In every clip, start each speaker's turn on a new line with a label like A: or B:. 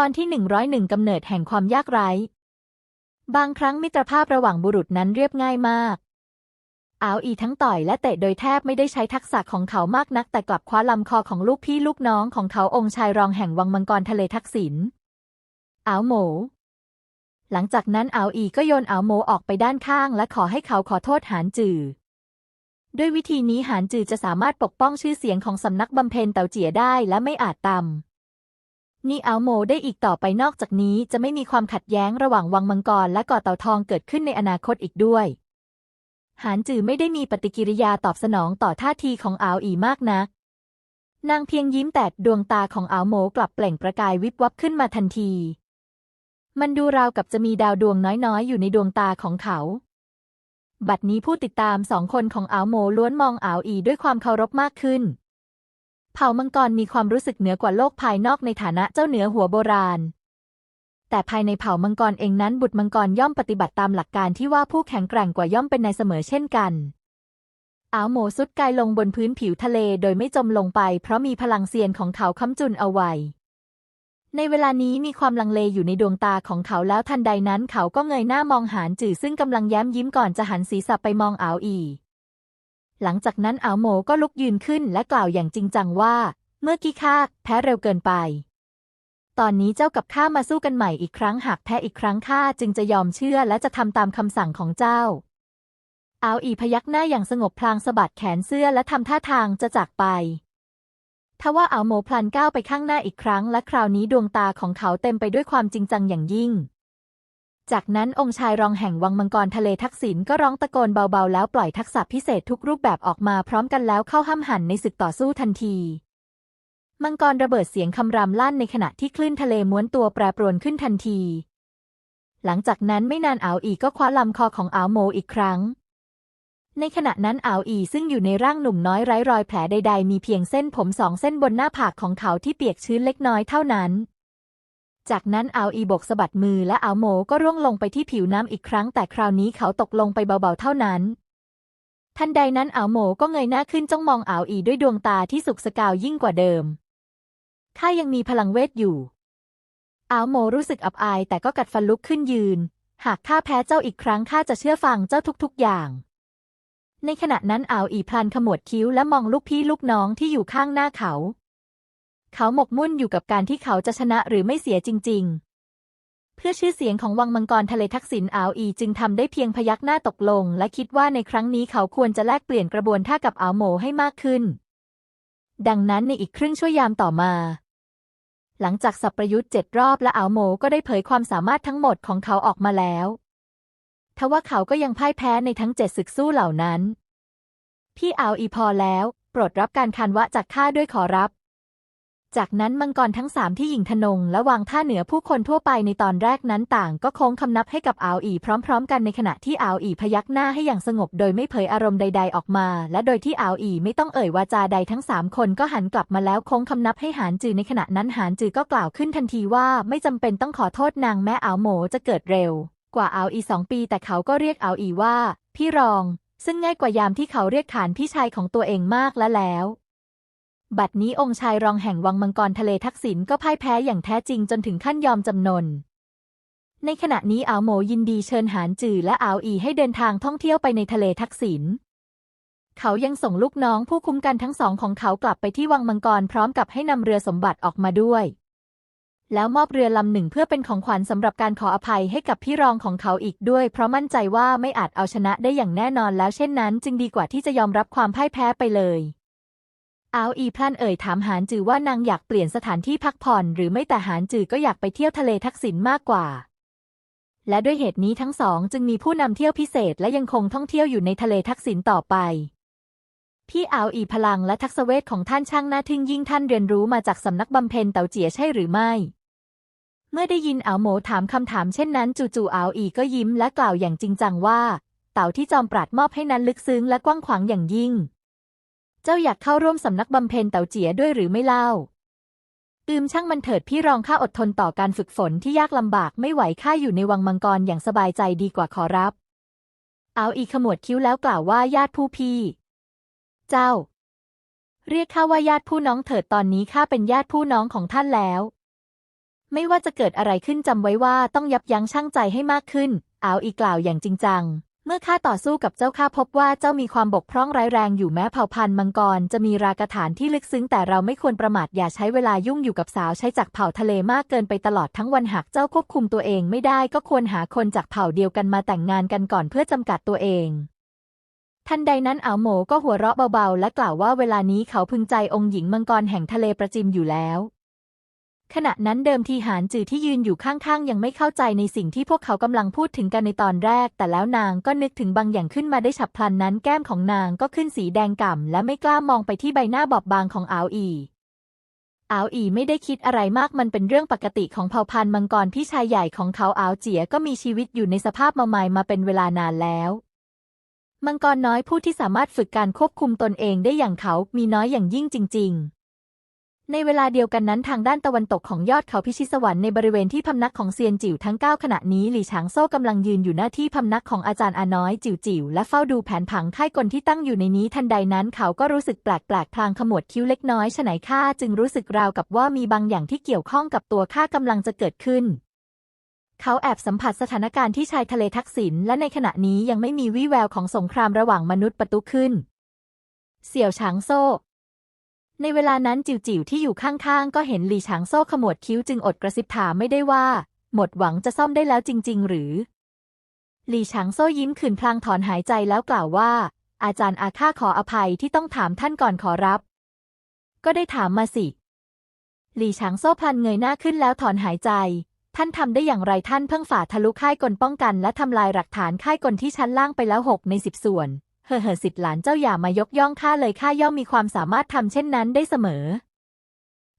A: ตอนที่หนึ่งร้อยหนึ่งกำเนิดแห่งความยากไร้ บางครั้งมิตรภาพระหว่างบุรุษนั้นเรียบง่ายมากอาวอีทั้งต่อยและเตะโดยแทบไม่ได้ใช้ทักษะของเขามากนัก แต่กลับคว้าลำคอของลูกพี่ลูกน้องของเขาองค์ชายรองแห่งวังมังกรทะเลทักษิณอาวโหมหลังจากนั้นอาวอีก็โยนอาวโหมออกไปด้านข้าง และขอให้เขาขอโทษหานจือด้วยวิธีนี้หานจือจะสามารถปกป้องชื่อเสียงของสำนักบำเพ็ญเต่าเจี๋ยได้และไม่อาจตำ นี่อัลโมได้อีกต่อไปนอกจากนี้จะไม่มีความขัดแย้งระหว่างวังมังกรและเกาะเต่าทองเกิดขึ้นในอนาคตอีกด้วยหานจือไม่ได้มีปฏิกิริยาตอบสนองต่อท่าทีของอาวอีมากนัก นางเพียงยิ้มแต่ดวงตาของอาวโมกลับเปล่งประกายวิบวับขึ้นมาทันที มันดูราวกับจะมีดาวดวงน้อยๆ อยู่ในดวงตาของเขา บัดนี้ผู้ติดตามสองคนของอาวโมล้วนมองอาวอีด้วยความเคารพมากขึ้น เผ่ามังกรมีความรู้สึกเหนือกว่าโลกภายนอกในฐานะเจ้าเหนือหัวโบราณ แต่ภายในเผ่ามังกรเองนั้นบุตรมังกรย่อมปฏิบัติตามหลักการที่ว่าผู้แข็งแกร่งกว่าย่อมเป็นนายเสมอเช่นกันอาวโมสุดกายลงบนพื้นผิวทะเลโดยไม่จมลงไป เพราะมีพลังเซียนของเขาค้ำจุนเอาไว้ ในเวลานี้มีความลังเลอยู่ในดวงตาของเขาแล้วทันใดนั้นเขาก็เงยหน้ามองหานจือซึ่งกำลังแย้มยิ้มก่อนจะหันศีรษะไปมองอาวอี หลังจากนั้นอาโมก็ลุกยืนขึ้นและกล่าวอย่างจริงจังว่า เมื่อกี้ข้าแพ้เร็วเกินไป ตอนนี้เจ้ากับข้ามาสู้กันใหม่อีกครั้งหากแพ้อีกครั้งข้าจึงจะยอมเชื่อและจะทำตามคำสั่งของเจ้าอาอีพยักหน้าอย่างสงบพลางสะบัดแขนเสื้อและทำท่าทางจะจากไปทว่าอาโมพลันก้าวไปข้างหน้าอีกครั้งและคราวนี้ดวงตาของเขาเต็มไปด้วยความจริงจังอย่างยิ่ง จากนั้นองค์ชายรองแห่งวังมังกรทะเลทักษิณก็ร้องตะโกนเบาๆ แล้วปล่อยทักษะพิเศษทุกรูปแบบออกมาพร้อมกันแล้วเข้าห้ามหันในศึกต่อสู้ทันที มังกรระเบิดเสียงคำรามลั่นในขณะที่คลื่นทะเลม้วนตัวแปรปรวนขึ้นทันที หลังจากนั้นไม่นานอาวอีก็คว้าลำคอของอาวโมอีกครั้ง ในขณะนั้นอาวอีซึ่งอยู่ในร่างหนุ่มน้อยไร้รอยแผลใด ๆ มีเพียงเส้นผมสองเส้นบนหน้าผากของเขาที่เปียกชื้นเล็กน้อยเท่านั้น จากนั้นอาอีบกสะบัดมือและอาโมก็ร่วงลงไปที่ผิวน้ำอีกครั้ง แต่คราวนี้เขาตกลงไปเบาๆเท่านั้น ทันใดนั้นอาโมก็เงยหน้าขึ้นจ้องมองอาอีด้วยดวงตาที่สุกสกาวยิ่งกว่าเดิมข้ายังมีพลังเวทอยู่อาโมรู้สึกอับอายแต่ก็กัดฟันลุกขึ้นยืน หากข้าแพ้เจ้าอีกครั้งข้าจะเชื่อฟังเจ้าทุกๆอย่าง ในขณะนั้นอาวอีพลันขมวดคิ้วและมองลูกพี่ลูกน้องที่อยู่ข้างหน้าเขา เขาหมกมุ่นอยู่กับการที่เขาจะชนะหรือไม่เสียจริง ๆ เพื่อชื่อเสียงของวังมังกรทะเลทักษิณอาวอีจึงทำได้เพียงพยักหน้าตกลง และคิดว่าในครั้งนี้เขาควรจะแลกเปลี่ยนกระบวนท่ากับอาวโมให้มากขึ้น ดังนั้นในอีกครึ่งชั่วยามต่อมา หลังจากสับประยุทธ์เจ็ดรอบและอาวโมก็ได้เผยความสามารถทั้งหมดของเขาออกมาแล้วทว่าเขาก็ยังพ่ายแพ้ในทั้งเจ็ดศึกสู้เหล่านั้น พี่อาวอีพอแล้ว โปรดรับการคานวะจากข้าด้วยขอรับ จากนั้นมังกรทั้งสามที่หญิงทนงและวางท่าเหนือผู้คนทั่วไปในตอนแรกนั้นต่าง ก็โค้งคำนับให้กับอาวอีพร้อม ๆ กันในขณะที่อาวอีพยักหน้าให้อย่างสงบโดยไม่เผยอารมณ์ใด ๆออกมา และโดยที่อาวอีไม่ต้องเอ่ยวาจาใดทั้งสามคนก็หันกลับมาแล้วโค้งคำนับให้หานจือในขณะนั้นหานจือก็กล่าวขึ้นทันทีว่าไม่จำเป็นต้องขอโทษนางแม้อาวโหมจะเกิดเร็ว กว่าอาวอีสองปี แต่เขาก็เรียกอาวอีว่า พี่รอง ซึ่งง่ายกว่ายามที่เขาเรียกขานพี่ชายของตัวเองมากและแล้ว บัดนี้องค์ชายรองแห่งวังมังกรทะเลทักษิณก็พ่ายแพ้อย่างแท้จริงจนถึงขั้นยอมจำนน ในขณะนี้อาวโหมยินดีเชิญหานจือและอาวอีให้เดินทางท่องเที่ยวไปในทะเลทักษิณ เขายังส่งลูกน้องผู้คุ้มกันทั้งสองของเขากลับไปที่วังมังกรพร้อมกับให้นำเรือสมบัติออกมาด้วย แล้วมอบเรือลำหนึ่งเพื่อเป็นของขวัญสำหรับการขออภัยให้กับพี่รองของเขาอีกด้วย เพราะมั่นใจว่าไม่อาจเอาชนะได้อย่างแน่นอนแล้วเช่นนั้น จึงดีกว่าที่จะยอมรับความพ่ายแพ้ไปเลย อาวอีพลันเอ่ยถามหานจือว่านางอยากเปลี่ยนสถานที่พักผ่อน หรือไม่แต่หานจือก็อยากไปเที่ยวทะเลทักษิณมากกว่า และด้วยเหตุนี้ทั้งสองจึงมีผู้นำเที่ยวพิเศษและยังคงท่องเที่ยวอยู่ในทะเลทักษิณต่อไป พี่อาวอีพลังและทักษเวทของท่านช่างน่าทึ่งยิ่งท่านเรียนรู้มาจากสำนักบำเพ็ญเต๋าเจี๋ยใช่หรือไม่ เมื่อได้ยินอาวโหมถามคำถามเช่นนั้น จู่ๆอาวอีก็ยิ้มและกล่าวอย่างจริงจังว่า เต่าที่จอมปราดมอบให้นั้นลึกซึ้งและกว้างขวางอย่างยิ่ง เจ้าอยากเข้าร่วมสำนักบำเพ็ญเต๋าเจี๋ยด้วยหรือไม่เล่า อืมช่างมันเถิดพี่รองข้าอดทนต่อการฝึกฝนที่ยากลำบากไม่ไหวข้าอยู่ในวังมังกรอย่างสบายใจดีกว่าขอรับ เอาอีขมวดคิ้วแล้วกล่าวว่าญาติผู้พี่ เจ้า เรียกข้าว่าญาติผู้น้องเถิดตอนนี้ข้าเป็นญาติผู้น้องของท่านแล้วไม่ว่าจะเกิดอะไรขึ้นจำไว้ว่าต้องยับยั้งชั่งใจให้มากขึ้นอาวอีกล่าวอย่างจริงจัง เมื่อข้าต่อสู้กับเจ้าข้าพบว่าเจ้ามีความบกพร่องร้ายแรงอยู่แม้เผ่าพันธุ์มังกรจะมีรากฐานที่ลึกซึ้งแต่เราไม่ควรประมาทอย่าใช้เวลายุ่งอยู่กับสาวใช้จากเผ่าทะเลมากเกินไปตลอดทั้งวันหากเจ้าควบคุมตัวเองไม่ได้ก็ควรหาคนจากเผ่าเดียวกันมาแต่งงานกันก่อนเพื่อจำกัดตัวเองทันใดนั้นอาโหมก็หัวเราะเบาๆ และกล่าวว่าเวลานี้เขาพึงใจองค์หญิงมังกรแห่งทะเลประจิมอยู่แล้ว ขณะนั้นเดิมทีหานจือที่ยืนอยู่ข้างๆ ยังไม่เข้าใจในสิ่งที่พวกเขากำลังพูดถึงกันในตอนแรก แต่แล้วนางก็นึกถึงบางอย่างขึ้นมาได้ฉับพลันนั้นแก้มของนางก็ขึ้นสีแดงก่ำและไม่กล้ามองไปที่ใบหน้าบอบบางของอาวอีอาวอีไม่ได้คิดอะไรมากมันเป็นเรื่องปกติของเผ่าพันธุ์มังกรพี่ชายใหญ่ของเขาอาวเจียก็มีชีวิตอยู่ในสภาพมาไมายมาเป็นเวลานานแล้วมังกรน้อยผู้ที่สามารถฝึกการควบคุมตนเองได้อย่างเขามีน้อยอย่างยิ่งจริง ๆ ในเวลาเดียวกันนั้นทางด้านตะวันตกของยอดเขาพิชิตสวรรค์ในบริเวณที่พำนักของเซียนจิ๋วทั้ง 9 ขณะนี้หลี่ฉางโซ่กำลังยืนอยู่หน้าที่พำนักของอาจารย์อาน้อยจิ๋วจิ๋วและเฝ้าดูแผนผังค่ายกลที่ตั้งอยู่ในนี้ทันใดนั้นเขาก็รู้สึกแปลกแปลกพลางขมวดคิ้วเล็กน้อยฉไหนข้าจึงรู้สึกราวกับว่ามีบางอย่างที่เกี่ยวข้องกับตัวข้ากำลังจะเกิดขึ้น เขาแอบสัมผัสสถานการณ์ที่ชายทะเลทักษิณและในขณะนี้ยังไม่มีวี่แววของสงครามระหว่างมนุษย์ประตุขึ้น เสี่ยวฉางโซ่ ในเวลานั้นจิวจิวที่อยู่ข้างๆ ก็เห็นหลี่ฉางโซ่ขมวดคิ้วจึงอดกระซิบถามไม่ได้ว่า หมดหวังจะซ่อมได้แล้วจริง ๆ หรือ หลี่ฉางโซ่ยิ้มขืนพลางถอนหายใจแล้วกล่าวว่า อาจารย์อาข้าขออภัยที่ต้องถามท่านก่อนขอรับ ก็ได้ถามมาสิ หลี่ฉางโซ่พลันเงยหน้าขึ้นแล้วถอนหายใจ ท่านทำได้อย่างไรท่านเพิ่งฝ่าทะลุค่ายกลป้องกัน และทำลายหลักฐานค่ายกลที่ชั้นล่างไปแล้วหกในสิบส่วน เฮ่อเฮ่อสิทธิหลานเจ้าอย่ามายกย่องข้าเลยข้าย่อมมีความสามารถทำเช่นนั้นได้เสมอ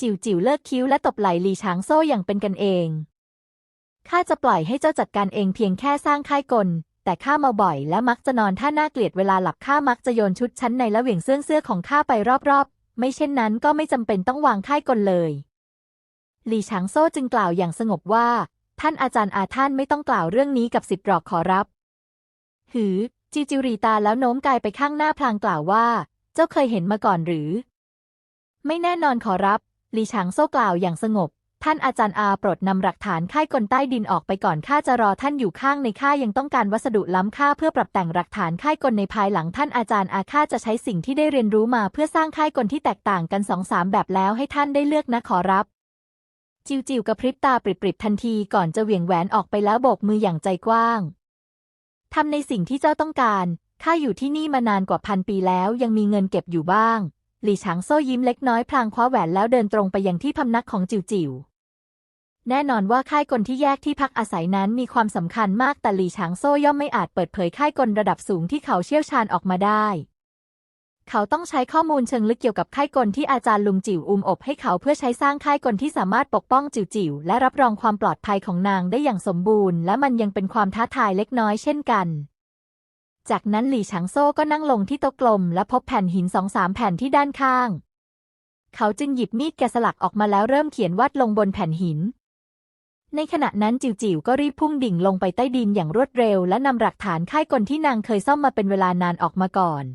A: จิ๋วจิ๋วเลิกคิ้วและตบไหล่ลีช้างโซ่อย่างเป็นกันเองข้าจะปล่อยให้เจ้าจัดการเองเพียงแค่สร้างค่ายกล แต่ข้ามาบ่อยและมักจะนอนท่าน่าเกลียดเวลาหลับข้ามักจะโยนชุดชั้นในและเหวี่ยงเสื้อเสื้อของข้าไปรอบๆ ไม่เช่นนั้นก็ไม่จำเป็นต้องวางค่ายกลเลยหลี่ฉางโซ่จึงกล่าวอย่างสงบว่า ท่านอาจารย์อาท่านไม่ต้องกล่าวเรื่องนี้กับสิทธิ์หรอกขอรับ หือ จิจิรีตาแล้วโน้มกายไปข้างหน้าพลางกล่าวว่า เจ้าเคยเห็นมาก่อนหรือ ไม่แน่นอนขอรับหลีฉางโซ่กล่าวอย่างสงบ ท่านอาจารย์อาโปรดนำหลักฐานค่ายกลใต้ดินออกไปก่อนข้าจะรอท่านอยู่ข้างในข้ายังต้องการวัสดุล้ำค่าเพื่อปรับแต่งหลักฐานค่ายกลในภายหลังท่านอาจารย์อาข้าจะใช้สิ่งที่ได้เรียนรู้มาเพื่อสร้างค่ายกลที่แตกต่างกันสองสามแบบแล้วให้ท่านได้เลือกนะขอรับ จิวจิวกระพริบตาปริบๆทันทีก่อนจะเหวี่ยงแหวนออกไปแล้วโบกมืออย่างใจกว้าง ทำในสิ่งที่เจ้าต้องการข้าอยู่ที่นี่มานานกว่าพันปีแล้วยังมีเงินเก็บอยู่บ้าง หลี่ฉางโซ่ยิ้มเล็กน้อยพลางคว้าแหวนแล้วเดินตรงไปยังที่พำนักของจิวจิวแน่นอนว่าค่ายกลที่แยกที่พักอาศัยนั้นมีความสำคัญมากแต่หลี่ฉางโซ่ย่อมไม่อาจเปิดเผยค่ายกลระดับสูงที่เขาเชี่ยวชาญออกมาได้ เขาต้องใช้ข้อมูลเชิงลึกเกี่ยวกับค่ายกลที่อาจารย์ลุงจิ๋วอุ้มอบให้เขาเพื่อใช้สร้างค่ายกลที่สามารถปกป้องจิ๋วจิ๋วและรับรองความปลอดภัยของนางได้อย่างสมบูรณ์ และมันยังเป็นความท้าทายเล็กน้อยเช่นกัน จากนั้นหลี่ฉางโซ่ก็นั่งลงที่โต๊ะกลม และพบแผ่นหินสองสามแผ่นที่ด้านข้าง เขาจึงหยิบมีดแกะสลักออกมาแล้วเริ่มเขียนวาดลงบนแผ่นหินในขณะนั้นจิวจิวก็รีบพุ่งดิ่งลงไปใต้ดินอย่างรวดเร็ว และนำหลักฐานค่ายกลที่นางเคยซ่อมมาเป็นเวลานานออกมาก่อน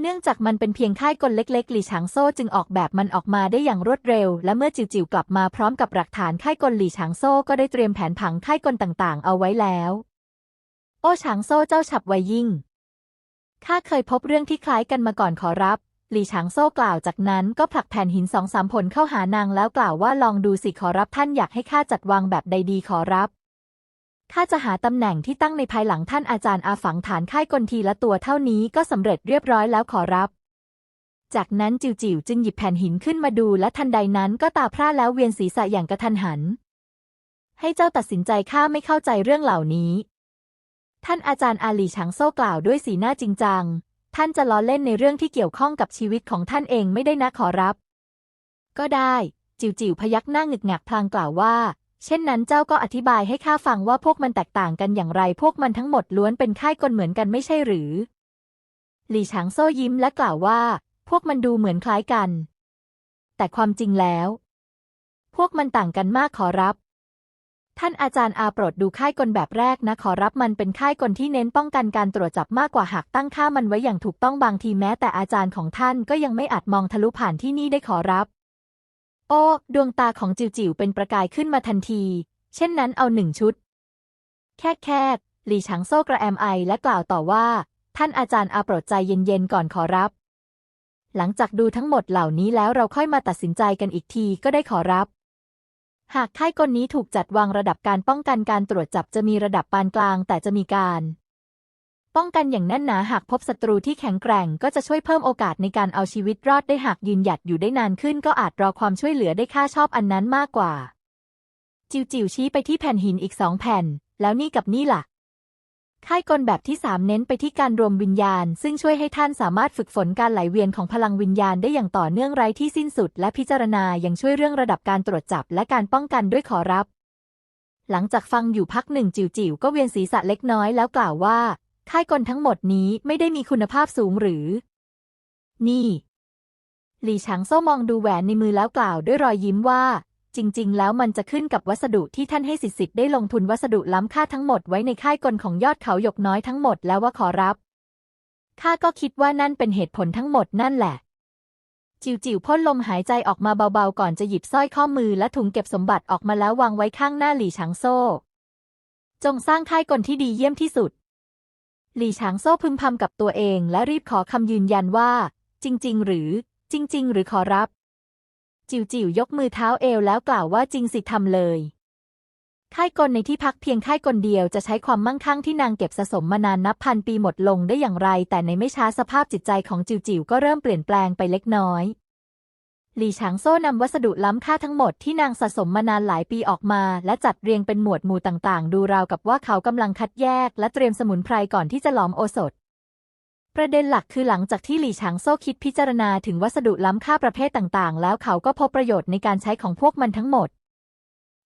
A: เนื่องจากมันเป็นเพียงค่ายกลเล็กๆ หลี่ฉางโซ่จึงออกแบบมันออกมาได้อย่างรวดเร็ว และเมื่อจิวจิวกลับมาพร้อมกับหลักฐานค่ายกลหลี่ฉางโซ่ก็ได้เตรียมแผนผังค่ายกลต่างๆ เอาไว้แล้ว โอ้ฉางโซ่เจ้าฉับไวยิ่ง ข้าเคยพบเรื่องที่คล้ายกันมาก่อนขอรับ หลี่ฉางโซ่กล่าวจากนั้นก็ผลักแผ่นหินสองสามผลเข้าหานางแล้วกล่าวว่าลองดูสิขอรับท่านอยากให้ข้าจัดวางแบบใดดีขอรับ ข้าจะหาตำแหน่งที่ตั้งในภายหลังท่านอาจารย์อาฝังฐานค่ายกลทีละตัวเท่านี้ก็สำเร็จเรียบร้อยแล้วขอรับ จากนั้นจิวจิวจึงหยิบแผ่นหินขึ้นมาดูและทันใดนั้นก็ตาพร่าแล้วเวียนศีรษะอย่างกระทันหัน ให้เจ้าตัดสินใจข้าไม่เข้าใจเรื่องเหล่านี้ ท่านอาจารย์อาลีฉางโซ่กล่าวด้วยสีหน้าจริงจัง ท่านจะล้อเล่นในเรื่องที่เกี่ยวข้องกับชีวิตของท่านเองไม่ได้นะขอรับ ก็ได้ จิวจิวพยักหน้าหงึกหงักพลางกล่าวว่า เช่นนั้นเจ้าก็อธิบายให้ข้าฟังว่าพวกมันแตกต่างกันอย่างไร พวกมันทั้งหมดล้วนเป็นค่ายกลเหมือนกันไม่ใช่หรือ หลี่ฉางโซ่ยิ้มและกล่าวว่า พวกมันดูเหมือนคล้ายกัน แต่ความจริงแล้ว พวกมันต่างกันมากขอรับ ท่านอาจารย์อาโปรดดูค่ายกลแบบแรกนะขอรับมันเป็นค่ายกลที่เน้นป้องกันการตรวจจับมากกว่าหากตั้งค่ามันไว้อย่างถูกต้องบางทีแม้แต่อาจารย์ของท่านก็ยังไม่อาจมองทะลุผ่านที่นี่ได้ขอรับ อโอ้ ดวงตาของจิวจิวเป็นประกายขึ้นมาทันที เช่นนั้นเอาหนึ่งชุด แค่แค่หลี่ฉางโซ่กระแอมไอและกล่าวต่อว่า ท่านอาจารย์อาโปรดใจเย็นๆก่อนขอรับ หลังจากดูทั้งหมดเหล่านี้แล้วเราค่อยมาตัดสินใจกันอีกทีก็ได้ขอรับ หากค่ายกลนี้ถูกจัดวางระดับการป้องกันการตรวจจับจะมีระดับปานกลางแต่จะมีการ ป้องกันอย่างแน่นหนาหากพบศัตรูที่แข็งแกร่งก็จะช่วยเพิ่มโอกาสในการเอาชีวิตรอดได้หากยืนหยัดอยู่ได้นานขึ้น ก็อาจรอความช่วยเหลือได้ค่าชอบอันนั้นมากกว่า จิวจิวชี้ไปที่แผ่นหินอีกสองแผ่น แล้วนี่กับนี่ล่ะ ค่ายกลแบบที่สามเน้นไปที่การรวมวิญญาณ ซึ่งช่วยให้ท่านสามารถฝึกฝนการไหลเวียนของพลังวิญญาณได้อย่างต่อเนื่องไร้ที่สิ้นสุด และพิจารณายังช่วยเรื่องระดับการตรวจจับและการป้องกันด้วยขอรับ หลังจากฟังอยู่พักหนึ่งจิวจิวก็เวียนศีรษะเล็กน้อยแล้วกล่าวว่า ค่ายกลทั้งหมดนี้ไม่ได้มีคุณภาพสูงหรือ นี่ หลี่ฉางโซ่มองดูแหวนในมือแล้วกล่าวด้วยรอยยิ้มว่า จริง ๆ แล้วมันจะขึ้นกับวัสดุที่ท่านให้สิทธิ์ได้ลงทุนวัสดุล้ำค่าทั้งหมดไว้ในค่ายกลของยอดเขาหยกน้อยทั้งหมดแล้วว่าขอรับข้าก็คิดว่านั่นเป็นเหตุผลทั้งหมดนั่นแหละ จิวจิวพ่นลมหายใจออกมาเบาๆ ก่อนจะหยิบสร้อยข้อมือและถุงเก็บสมบัติออกมาแล้ววางไว้ข้างหน้าหลี่ฉางโซ่ จงสร้างค่ายกลที่ดีเยี่ยมที่สุด หลี่ฉางโซ่พึมพำกับตัวเองและรีบขอคำยืนยันว่า จริง ๆ หรือ จริง ๆ หรือขอรับ จิวจิวยกมือเท้าเอวแล้วกล่าวว่าจริงสิทำเลยค่ายกลในที่พักเพียงค่ายกลเดียวจะใช้ความมั่งคั่งที่นางเก็บสะสมมานานนับพันปีหมดลงได้อย่างไร แต่ในไม่ช้าสภาพจิตใจของจิวจิวก็เริ่มเปลี่ยนแปลงไปเล็กน้อย หลี่ฉางโซ่นำวัสดุล้ำค่าทั้งหมดที่นางสะสมมานานหลายปีออกมา และจัดเรียงเป็นหมวดหมู่ต่างๆ ดูราวกับว่าเขากำลังคัดแยก และเตรียมสมุนไพรก่อนที่จะหลอมโอสถ ประเด็นหลักคือหลังจากที่หลี่ฉางโซ่คิดพิจารณาถึงวัสดุล้ำค่าประเภทต่างๆ แล้วเขาก็พบประโยชน์ในการใช้ของพวกมันทั้งหมด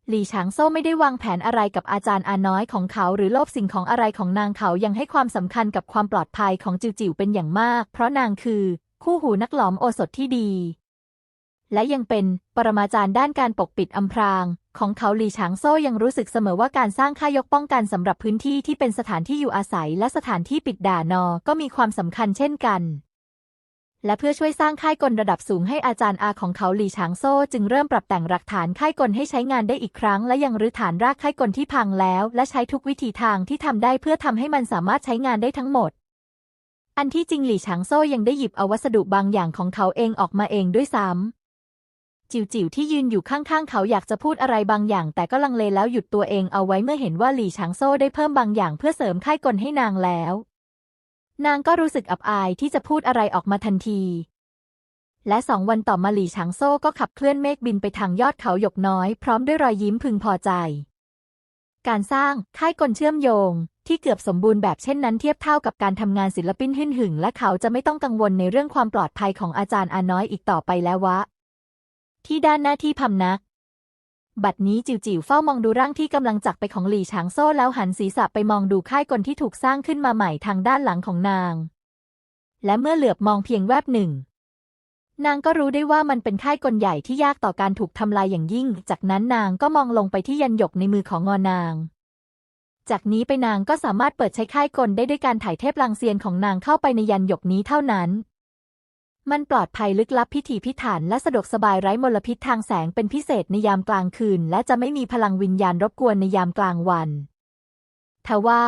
A: หลี่ฉางโซ่ไม่ได้วางแผนอะไรกับอาจารย์อาน้อยของเขา หรือโลภสิ่งของอะไรของนางเขายังให้ความสำคัญกับความปลอดภัยของจิวจิวเป็นอย่างมาก เพราะนางคือ คู่หูนักหลอมโอสถที่ดี และยังเป็นปรมาจารย์ด้านการปกปิดอำพราง ของเขาหลี่ฉางโซ่ยังรู้สึกเสมอว่าการสร้างค่ายกป้องกันสำหรับพื้นที่ที่เป็นสถานที่อยู่อาศัยและสถานที่ปิดด่านอก็มีความสำคัญเช่นกันและเพื่อช่วยสร้างค่ายกลระดับสูงให้อาจารย์อาของเขาหลี่ฉางโซ่จึงเริ่มปรับแต่งหลักฐานค่ายกลให้ใช้งานได้อีกครั้ง และยังรื้อฐานรากค่ายกลที่พังแล้ว และใช้ทุกวิธีทางที่ทำได้เพื่อทำให้มันสามารถใช้งานได้ทั้งหมด อันที่จริงหลี่ฉางโซ่ยังได้หยิบเอาวัสดุบางอย่างของเขาเองออกมาเองด้วยซ้ำ จิ๋วจิวที่ยืนอยู่ข้างๆ เขาอยากจะพูดอะไรบางอย่าง แต่ก็ลังเลแล้วหยุดตัวเองเอาไว้เมื่อเห็นว่าหลี่ฉางโซ่ได้เพิ่มบางอย่างเพื่อเสริมค่ายกลให้นางแล้ว นางก็รู้สึกอับอายที่จะพูดอะไรออกมาทันที และสองวันต่อมาหลี่ฉางโซ่ก็ขับเคลื่อนเมฆบินไปทางยอดเขาหยกน้อย พร้อมด้วยรอยยิ้มพึงพอใจ การสร้างค่ายกลเชื่อมโยง ที่เกือบสมบูรณ์แบบเช่นนั้นเทียบเท่ากับการทำงานศิลปินหึ่นหึงและเขาจะไม่ต้องกังวลในเรื่องความปลอดภัยของอาจารย์อาน้อยอีกต่อไปแล้ววะ ที่ด้านหน้าที่พำนัก บัดนี้จิวจิวเฝ้ามองดูร่างที่กำลังจักไปของหลี่ฉางโซ่แล้วหันศีรษะไปมองดูค่ายกลที่ถูกสร้างขึ้นมาใหม่ทางด้านหลังของนาง และเมื่อเหลือบมองเพียงแวบหนึ่ง นางก็รู้ได้ว่ามันเป็นค่ายกลใหญ่ที่ยากต่อการถูกทำลายอย่างยิ่ง จากนั้นนางก็มองลงไปที่ยันหยกในมือของงอนางจากนี้ไปนางก็สามารถเปิดใช้ค่ายกลได้ด้วยการถ่ายเทพลังเซียนของนางเข้าไปในยันหยกนี้เท่านั้น มันปลอดภัยลึกลับพิถีพิถันและสะดวกสบายไร้มลพิษทางแสงเป็นพิเศษในยามกลางคืน และจะไม่มีพลังวิญญาณรบกวนในยามกลางวันทว่า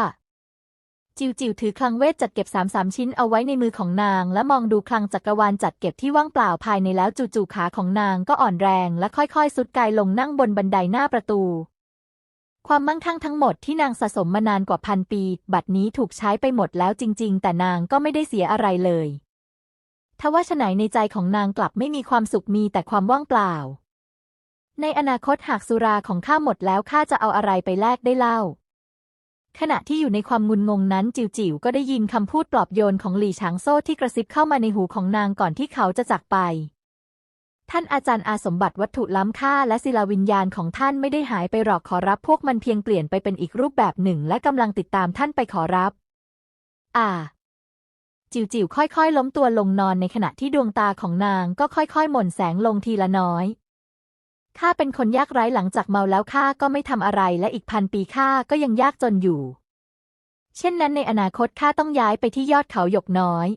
A: จิวจิวถือคลังเวทจัดเก็บสามสามชิ้นเอาไว้ในมือของนาง และมองดูคลังจักรวาลจัดเก็บที่ว่างเปล่าภายในแล้วจู่ๆขาของนางก็อ่อนแรงและค่อยๆสุดกายลงนั่งบนบันไดหน้าประตู ความมั่งคั่งทั้งหมดที่นางสะสมมานานกว่าพันปี บัดนี้ถูกใช้ไปหมดแล้วจริง ๆ แต่นางก็ไม่ได้เสียอะไรเลย ทว่าฉไหนในใจของนางกลับไม่มีความสุขมีแต่ความว่างเปล่า ในอนาคตหากสุราของข้าหมดแล้วข้าจะเอาอะไรไปแลกได้เล่า ขณะที่อยู่ในความงุนงงนั้นจิวจิวก็ได้ยินคำพูดปลอบโยนของหลี่ฉางโซ่ที่กระซิบเข้ามาในหูของนางก่อนที่เขาจะจากไป ท่านอาจารย์อาสมบัติวัตถุล้ำค่าและศิลาวิญญาณของท่านไม่ได้หายไปหรอกขอรับพวกมันเพียงเปลี่ยนไปเป็นอีกรูปแบบหนึ่ง และกำลังติดตามท่านไปขอรับ อ่า จิวจิวค่อยๆ ล้มตัวลงนอนในขณะที่ดวงตาของนางก็ค่อยๆ หม่นแสงลงทีละน้อยข้าเป็นคนยากไร้หลังจากเมาแล้วข้าก็ไม่ทำอะไรและอีกพันปีข้าก็ยังยากจนอยู่ เช่นนั้นในอนาคตข้าต้องย้ายไปที่ยอดเขาหยกน้อย